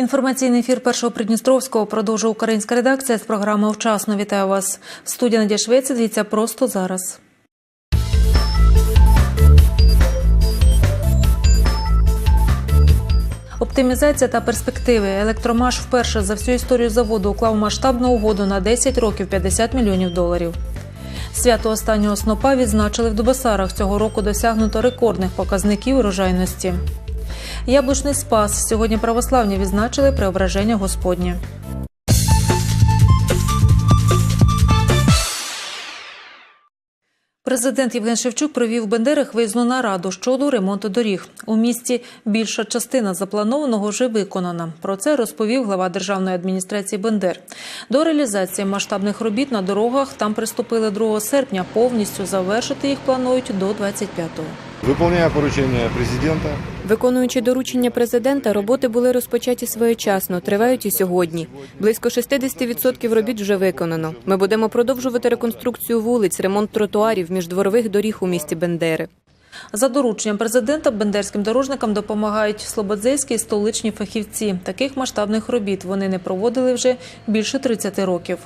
Інформаційний ефір першого Придністровського продовжує українська редакція з програми «Вчасно». Вітаю вас. Студія Надія Швець. Дивіться просто зараз. Оптимізація та перспективи. Електромаш вперше за всю історію заводу уклав масштабну угоду на 10 років 50 мільйонів доларів. Свято останнього снопа відзначили в Дубасарах. Цього року досягнуто рекордних показників урожайності. Яблучний спас. Сьогодні православні відзначили преображення Господнє. Президент Євген Шевчук провів в Бендерах виїзну нараду щодо ремонту доріг. У місті більша частина запланованого вже виконана. Про це розповів глава державної адміністрації Бендер. До реалізації масштабних робіт на дорогах там приступили 2 серпня. Повністю завершити їх планують до 25-го. Выполняя поручение президента, Виконуючи доручення президента, роботи були розпочаті своєчасно, тривають і сьогодні. Близько 60% робіт вже виконано. Ми будемо продовжувати реконструкцію вулиць, ремонт тротуарів, міждворових доріг у місті Бендери. За дорученням президента бендерським дорожникам допомагають слободзейські столичні фахівці. Таких масштабних робіт вони не проводили вже більше 30 років.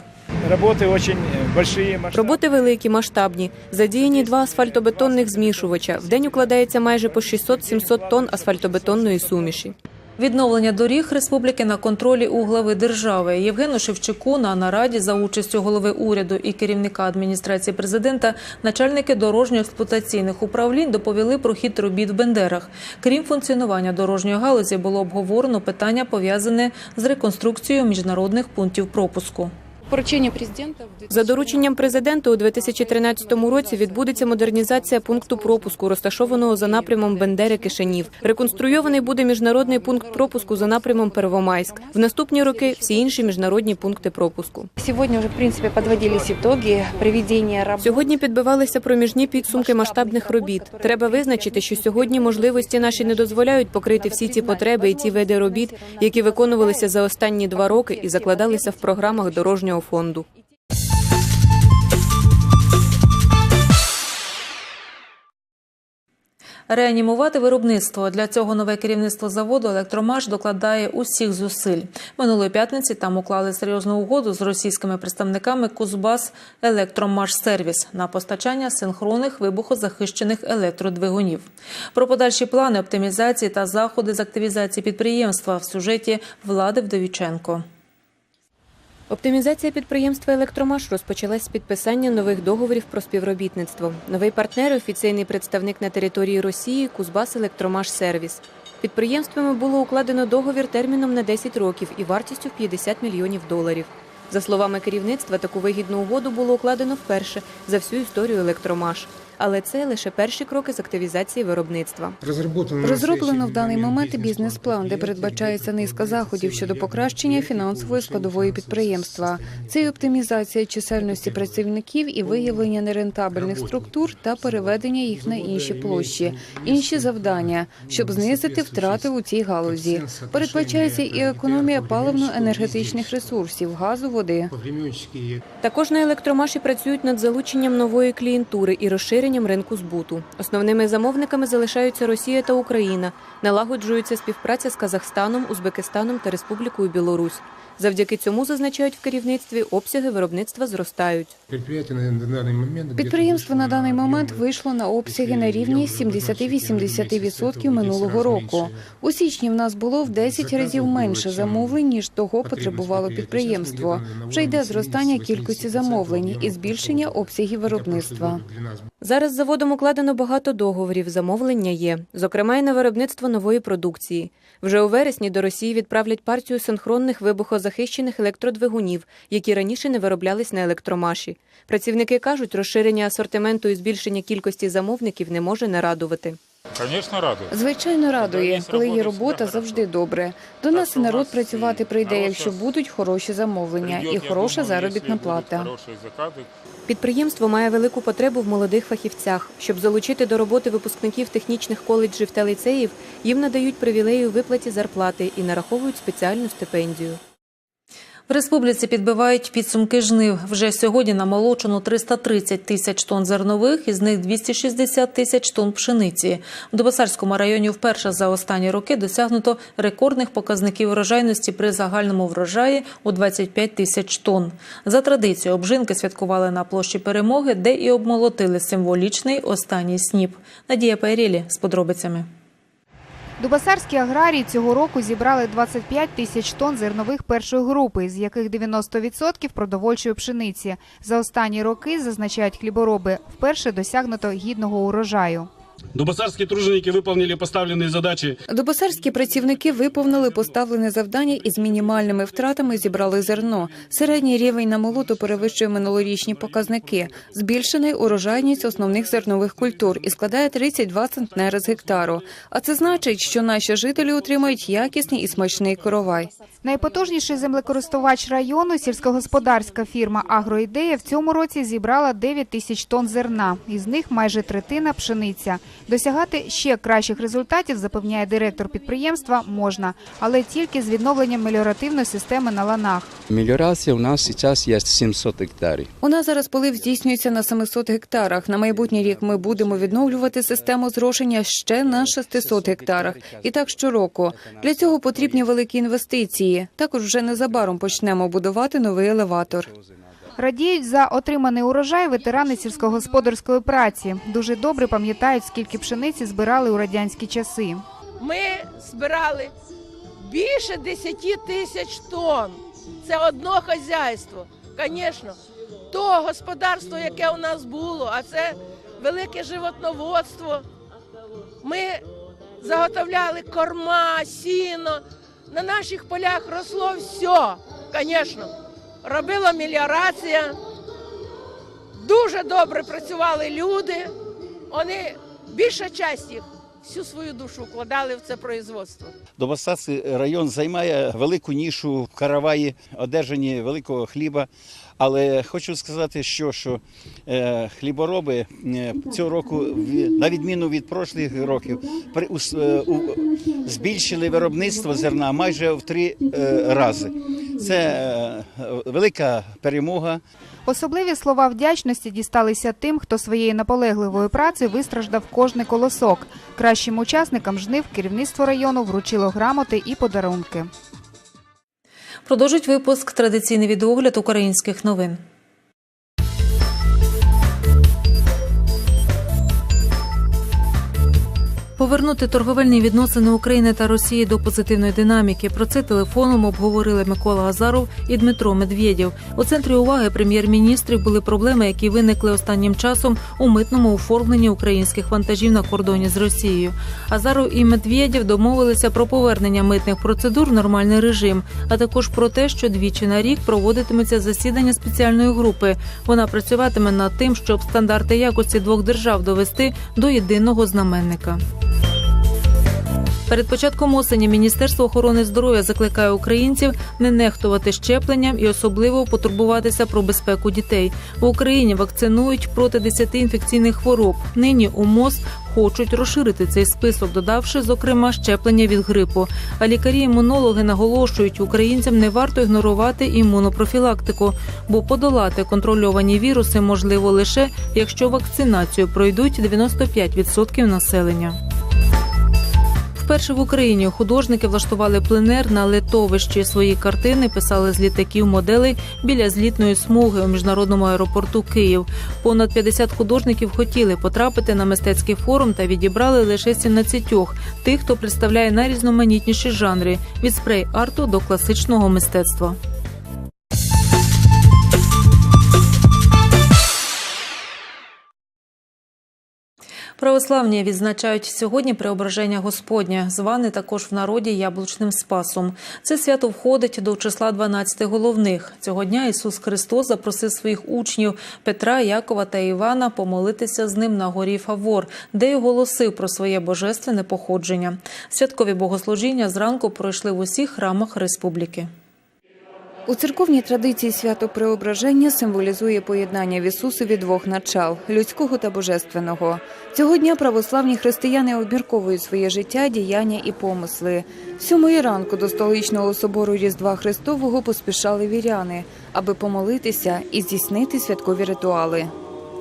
Работы очень большие, масштабные. Роботи великі, масштабні. Задіяні два асфальтобетонних змішувача. В день укладається майже по 600-700 тонн асфальтобетонної суміші. Відновлення доріг республіки на контролі у глави держави Євгену Шевчуку на нараді за участю голови уряду і керівника адміністрації президента начальники дорожньо-експлуатаційних управлінь доповіли про хід робіт в Бендерах. Крім функціонування дорожньої галузі, було обговорено питання пов'язане з реконструкцією міжнародних пунктів пропуску. Поручення президента За дорученням президента у 2013 році відбудеться модернізація пункту пропуску, розташованого за напрямом Бендери Кишинів. Реконструйований буде міжнародний пункт пропуску за напрямом Первомайськ. В наступні роки всі інші міжнародні пункти пропуску. Сегодня уже, в принципе, подводились итоги проведения работ. Сьогодні підбивалися проміжні підсумки масштабних робіт. Треба визначити, що сьогодні можливості наші не дозволяють покрити всі ті потреби і ті види робіт, які виконувалися за останні два роки і закладалися в програмах дорожнього фонду. Реанімувати виробництво для цього нове керівництво заводу Електромаш докладає усіх зусиль. Минулої п'ятниці там уклали серйозну угоду з російськими представниками Кузбас Електромаш Сервіс на постачання синхронних вибухозахищених електродвигунів. Про подальші плани оптимізації та заходи з активізації підприємства в сюжеті Влади Вдовіченко. Оптимізація підприємства Електромаш розпочалась з підписання нових договорів про співробітництво. Новий партнер офіційний представник на території Росії Кузбас Електромаш Сервіс. Підприємствами було укладено договір терміном на 10 років і вартістю в 50 мільйонів доларів. За словами керівництва, таку вигідну угоду було укладено вперше за всю історію Електромаш. Але це лише перші кроки з активізації виробництва. Розроблено в даний момент бізнес-план, де передбачається низка заходів щодо покращення фінансової складової підприємства. Це і оптимізація чисельності працівників і виявлення нерентабельних структур та переведення їх на інші площі, інші завдання, щоб знизити втрати у цій галузі. Передбачається і економія паливно-енергетичних ресурсів, газу, води. Також на електромаші працюють над залученням нової клієнтури і розширенням ринку збуту. Основними замовниками залишаються Росія та Україна. Налагоджується співпраця з Казахстаном, Узбекистаном та Республікою Білорусь. Завдяки цьому зазначають в керівництві обсяги виробництва зростають. Підприємство на даний момент вийшло на обсяги на рівні 70-80% минулого року. У січні в нас було в 10 разів менше замовлень ніж того потребувало підприємство. Вже йде зростання кількості замовлень і збільшення обсягів виробництва. Зараз з заводом укладено багато договорів, замовлення є, зокрема й на виробництво нової продукції. Вже у вересні до Росії відправлять партію синхронних вибухозахищених електродвигунів, які раніше не вироблялись на електромаші. Працівники кажуть, розширення асортименту і збільшення кількості замовників не може не радувати. Конечно, радует. Звичайно, радує, коли є робота, завжди добре. До нас і народ працювати прийде, якщо будуть хороші замовлення і хороша заробітна плата. Підприємство має велику потребу в молодих фахівцях. Щоб залучити до роботи випускників технічних коледжів та ліцеїв, їм надають привілеї у виплаті зарплати і нараховують спеціальну стипендію. В республіці підбивають підсумки жнив. Вже сьогодні намолочено 330 тисяч тонн зернових, із них 260 тисяч тонн пшениці. В Дубосарському районі вперше за останні роки досягнуто рекордних показників врожайності при загальному врожаї у 25 тисяч тонн. За традицією обжинки святкували на площі Перемоги, де і обмолотили символічний останній сніп. Надія Пайрілі з подробицями. Дубасарські аграрії цього року зібрали 25 тисяч тонн зернових першої групи, з яких 90% продовольчої пшениці. За останні роки, зазначають хлібороби, вперше досягнуто гідного урожаю. Дубасарские труженики выполнили поставленные задачи Добосарські працівники виповнили поставлене завдання і з мінімальними втратами зібрали зерно. Середній рівень намолоту перевищує минулорічні показники. Збільшений урожайність основних зернових культур і складає 32 центнери з гектару. А це значить, що наші жителі отримають якісний і смачний коровай. Найпотужніший землекористувач району, сільськогосподарська фірма «Агроідея» в цьому році зібрала 9 тисяч тонн зерна. Із них майже третина – пшениця. Досягати ще кращих результатів, запевняє директор підприємства, можна, але тільки з відновленням меліоративної системи на ланах. Мелиорация у нас сейчас есть 700 гектарів. У нас зараз полив здійснюється на 700 гектарах. На майбутній рік ми будемо відновлювати систему зрошення ще на 600 гектарах. І так щороку. Для цього потрібні великі інвестиції. Також вже незабаром почнемо будувати новий елеватор. Радіють за отриманий урожай ветерани сільськогосподарської праці. Дуже добре пам'ятають, скільки пшениці збирали у радянські часи. Ми збирали більше 10 тисяч тонн. Це одно хазяйство. Звісно, то господарство, яке у нас було, а це велике животноводство. Ми заготовляли корма, сіно. На наших полях росло все, звісно. Робила меліорація. Дуже добре працювали люди. Вони більша часть їх всю свою душу вкладали в це производство. Добосарський район займає велику нішу в караваї, одержанні великого хліба. Але хочу сказати, що, що е, хлібороби е, цього року, на відміну від прошлих років, при, е, у, збільшили виробництво зерна майже в три е, рази. Це е, велика перемога. Особливі слова вдячності дісталися тим, хто своєю наполегливою працею вистраждав кожний колосок. Кращим учасникам жнив керівництво району вручило грамоти і подарунки. Продовжить випуск традиційний відогляд українських новин. Повернути торговельні відносини України та Росії до позитивної динаміки. Про це телефоном обговорили Микола Азаров і Дмитро Медведєв. У центрі уваги прем'єр-міністрів були проблеми, які виникли останнім часом у митному оформленні українських вантажів на кордоні з Росією. Азаров і Медведєв домовилися про повернення митних процедур в нормальний режим, а також про те, що двічі на рік проводитиметься засідання спеціальної групи. Вона працюватиме над тим, щоб стандарти якості двох держав довести до єдиного знаменника. Перед початком осені Міністерство охорони здоров'я закликає українців не нехтувати щепленням і особливо потурбуватися про безпеку дітей. В Україні вакцинують проти 10 інфекційних хвороб. Нині у МОЗ хочуть розширити цей список, додавши зокрема щеплення від грипу. А лікарі-імунологи наголошують, українцям не варто ігнорувати імунопрофілактику, бо подолати контрольовані віруси можливо лише якщо вакцинацію пройдуть 95% населення. Вперше в Україні художники влаштували пленер на литовищі. Свої картини писали з літаків моделей біля злітної смуги у міжнародному аеропорту Київ. Понад 50 художників хотіли потрапити на мистецький форум та відібрали лише 17 тих, хто представляє найрізноманітніші жанри від спрей-арту до класичного мистецтва. Православні відзначають сьогодні преображення Господня, зване також в народі яблучним спасом. Це свято входить до числа 12 головних. Цього дня Ісус Христос запросив своїх учнів Петра, Якова та Івана помолитися з ним на горі Фавор, де й оголосив про своє божественне походження. Святкові богослужіння зранку пройшли в усіх храмах республіки. У церковній традиції свято Преображення символізує поєднання в Ісусові двох начал людського та божественного. Цього дня православні християни обмірковують своє життя, діяння і помисли. Сьомої ранку до столичного собору Різдва Христового поспішали віряни, аби помолитися і здійснити святкові ритуали.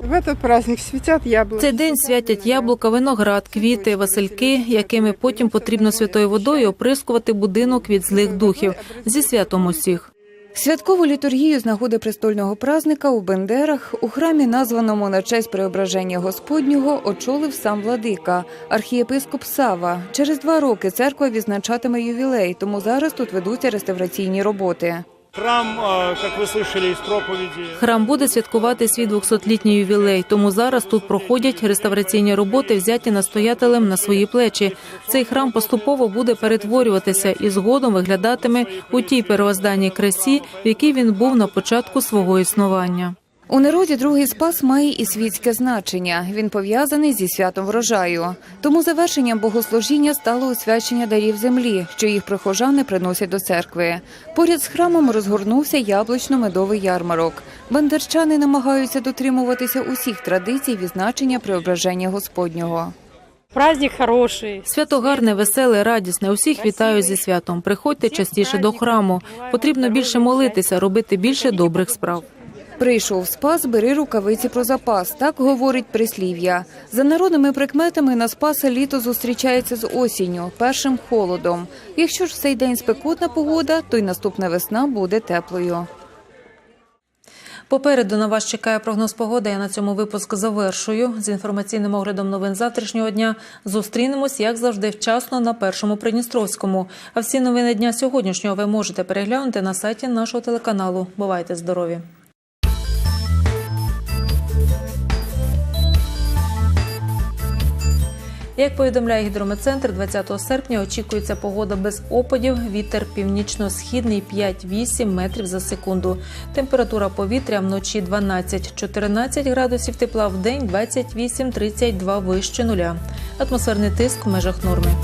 В этот праздник светят яблоки. Цей день святять яблука, виноград, квіти, васильки, якими потім потрібно святою водою оприскувати будинок від злих духів зі святом усіх. Святкову літургію з нагоди престольного празника у Бендерах у храмі, названому на честь преображення Господнього, очолив сам владика, архієпископ Сава. Через два роки церква відзначатиме ювілей, тому зараз тут ведуться реставраційні роботи. Храм, э, как вы слышали из проповеди, Храм буде святкувати свій 200-літній ювілей, тому зараз тут проходять реставраційні роботи, взяті настоятелем на свої плечі. Цей храм поступово буде перетворюватися і згодом виглядатиме у тій первозданній красі, в якій він був на початку свого існування. У народі другий спас має і світське значення. Він пов'язаний зі святом врожаю. Тому завершенням богослужіння стало освячення дарів землі, що їх прихожани приносять до церкви. Поряд з храмом розгорнувся яблучно-медовий ярмарок. Бандерчани намагаються дотримуватися усіх традицій відзначення преображення Господнього. Праздник хороший. Свято гарне, веселе, радісне. Усіх вітаю зі святом. Приходьте частіше до храму. Потрібно більше молитися, робити більше добрих справ. Прийшов спас, бери рукавиці про запас. Так говорить прислів'я. За народними прикметами на спаса літо зустрічається з осінню, першим холодом. Якщо ж в цей день спекотна погода, то й наступна весна буде теплою. Попереду на вас чекає прогноз погоди. Я на цьому випуск завершую. З інформаційним оглядом новин завтрашнього дня зустрінемось, як завжди, вчасно на першому Придністровському. А всі новини дня сьогоднішнього ви можете переглянути на сайті нашого телеканалу. Бувайте здорові! Як повідомляє гідрометцентр, 20 серпня очікується погода без опадів. Вітер північно-східний 5-8 метрів за секунду. Температура повітря вночі 12-14 градусів тепла, в день 28-32 вище нуля. Атмосферний тиск в межах норми.